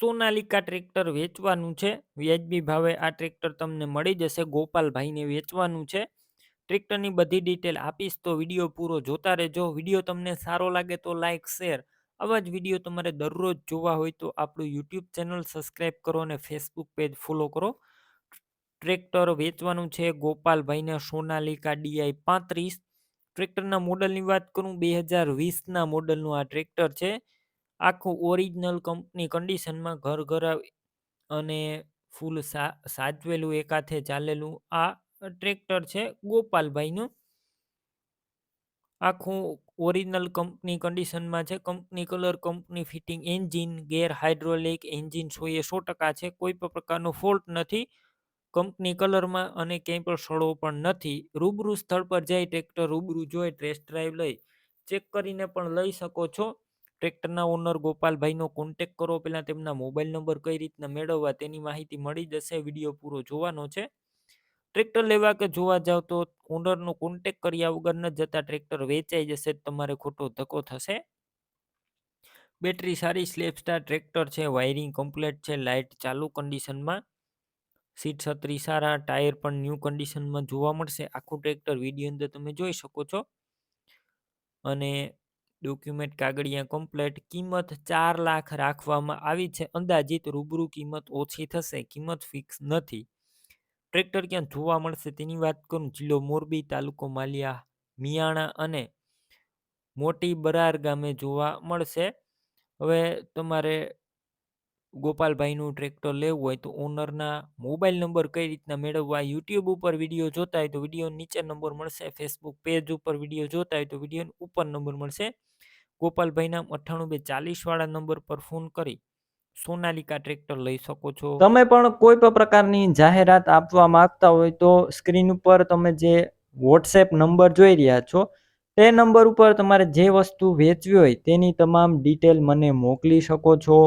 Sonalika tractor વેચવાનું છે. વ્યાજબી ભાવે આ ટ્રેક્ટર તમને મળી જશે. ગોપાલભાઈને વેચવાનું છે. ટ્રેક્ટરની બધી ડિટેલ આપીશ તો વીડિયો પૂરો જોતા રહેજો. વીડિયો તમને સારો લાગે તો લાઇક શેર. આવા જ વીડિયો તમારે દરરોજ જોવા હોય તો આપણું યુટ્યુબ ચેનલ સબસ્ક્રાઈબ કરો અને ફેસબુક પેજ ફોલો કરો. ટ્રેક્ટર વેચવાનું છે. ગોપાલભાઈને સોનાલિકા ડીઆઈ પાંત્રીસ. ટ્રેક્ટરના મોડલની વાત કરું, બે હજાર વીસના મોડલનું આ ટ્રેક્ટર છે. આખું ઓરિજિનલ કંપની કન્ડિશનમાં ઘર ઘર અને ફૂલ સાચવેલું, એકાથે ચાલેલું. આ ટ્રેક્ટર છે ગોપાલભાઈનું. આખું ઓરિજિનલ કંપની કન્ડિશનમાં છે. Company colour company fitting engine gear hydraulic engine સો એ સો ટકા છે. કોઈ પણ પ્રકારનો ફોલ્ટ નથી. કંપની કલરમાં અને ક્યાંય પણ સડો પણ નથી. રૂબરૂ સ્થળ પર જઈ ટ્રેક્ટર રૂબરૂ જોઈ ટેસ્ટ ડ્રાઈવ લઈ ચેક કરીને પણ લઈ શકો છો. ટ્રેક્ટરના ઓનર ગોપાલભાઈનો કોન્ટેક કરો પહેલાં તેમના મોબાઈલ નંબર કઈ રીતના મેળવવા તેની માહિતી મળી જશે વીડિયો પૂરો જોવાનો છે. ટ્રેક્ટર લેવા કે જોવા જાવ તો ઓનરનો કોન્ટેક કર્યા વગર ન જતા ટ્રેક્ટર વેચાઈ જશે તમારે ખોટો ધક્કો થશે. બેટરી સારી સ્લેપસ્ટાર ટ્રેક્ટર છે વાયરિંગ કમ્પ્લેટ છે લાઇટ ચાલુ કન્ડિશનમાં સીટ છત્રી સારા ટાયર પણ ન્યૂ કન્ડિશનમાં જોવા મળશે. આખું ટ્રેક્ટર વીડિયો અંદર તમે જોઈ શકો છો. અને ડોક્યુમેન્ટ કાગળિયા કમ્પ્લેટ કિંમત ચાર લાખ રાખવામાં આવી છે. અંદાજિત રૂબરૂ કિંમત ઓછી થશે, કિંમત ફિક્સ નથી. ટ્રેક્ટર ક્યાં જોવા મળશે તેની વાત કરું? જિલ્લો મોરબી, તાલુકો માલિયા, મિયાણા અને મોટી બરાર ગામે જોવા મળશે. હવે તમારે ગોપાલભાઈનું ટ્રેક્ટર લેવું હોય તો ઓનરના મોબાઈલ નંબર કઈ રીતના મેળવવા, યુટ્યુબ ઉપર વીડિયો જોતા હોય તો વીડિયો નીચે નંબર મળશે, ફેસબુક પેજ ઉપર વીડિયો જોતા હોય તો વીડિયો ઉપર નંબર મળશે. ગોપાલભાઈના અઠ્ઠાણું બે ચાલીસવાળા નંબર પર ફોન કરી, સોનાલિકા ટ્રેક્ટર લઈ શકો છો. તમે પણ કોઈ પણ પ્રકારની જાહેરાત આપવા માંગતા હોય તો સ્ક્રીન ઉપર તમે જે વોટ્સએપ નંબર જોઈ રહ્યા છો, તે નંબર ઉપર તમારે જે વસ્તુ વેચવી હોય તેની તમામ ડિટેલ મને મોકલી શકો છો.